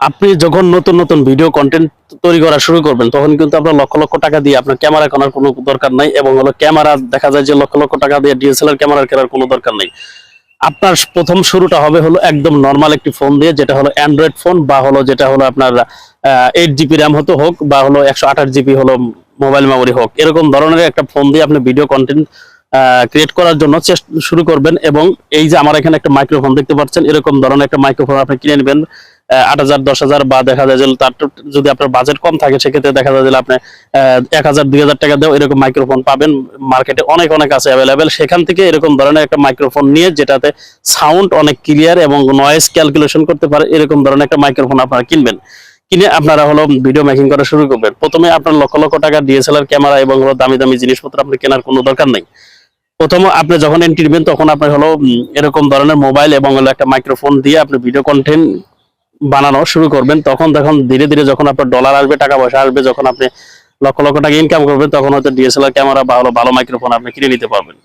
আপনি যখন নতুন নতুন ভিডিও কন্টেন্ট তৈরি করা শুরু করবেন, তখন কিন্তু আপনার লক্ষ লক্ষ টাকা দিয়ে আপনার ক্যামেরা কেনার কোনো দরকার নাই এবং হলো ক্যামেরা দেখা যায় যে লক্ষ লক্ষ টাকা দিয়ে ডিএসএলআর ক্যামেরা কেনার কোনো দরকার নেই। আপনার প্রথম শুরুটা হবে হলো একদম নর্মাল একটি ফোন দিয়ে, যেটা হলো অ্যান্ড্রয়েড ফোন বা হলো যেটা হলো আপনার এইট জিবি র্যাম হতে হোক বা হলো একশো আঠাশ জিবি হলো মোবাইল মেমোরি হোক, এরকম ধরনের একটা ফোন দিয়ে আপনি ভিডিও কন্টেন্ট ক্রিয়েট করার জন্য চেষ্টা শুরু করবেন এবং এই যে আমার এখানে একটা মাইক্রোফোন দেখতে পাচ্ছেন, এরকম ধরনের একটা মাইক্রোফোন আপনি কিনে নেবেন। আট হাজার, দশ হাজার বা দেখা যায় যে তার যদি আপনার বাজেট কম থাকে, সেক্ষেত্রে দেখা যায় যে আপনি এক হাজার, দুই হাজার টাকা দিয়েও এরকম মাইক্রোফোন পাবেন। মার্কেটে অনেক অনেক আছে অ্যাভেলেবেল সেখান থেকে এরকম ধরনের একটা মাইক্রোফোন নিয়ে যেটাতে সাউন্ড অনেক ক্লিয়ার এবং নয়েজ ক্যালকুলেশন করতে পারে, এরকম ধরনের একটা মাইক্রোফোন আপনারা কিনবেন। কিনে আপনারা হলো ভিডিও মেকিং করা শুরু করবেন। প্রথমে আপনার লক্ষ লক্ষ টাকা ডিএসএলআর ক্যামেরা এবং হলো দামি দামি জিনিসপত্র আপনি কেনার কোনো দরকার নেই। প্রথম আপনি যখন এন্ট্রি দিবেন তখন আপনার হলো এরকম ধরনের মোবাইল এবং হলো একটা মাইক্রোফোন দিয়ে আপনি ভিডিও কন্টেন্ট বানানো শুরু করবেন, তখন তখন ধীরে ধীরে যখন আপনার ডলার আসবে, টাকা পয়সা আসবে, যখন আপনি লক্ষ লক্ষ টাকা ইনকাম করবেন, তখন হয়তো ডিএসএলআর ক্যামেরা বা ভালো মাইক্রোফোন আপনি কিনে নিতে পারবেন।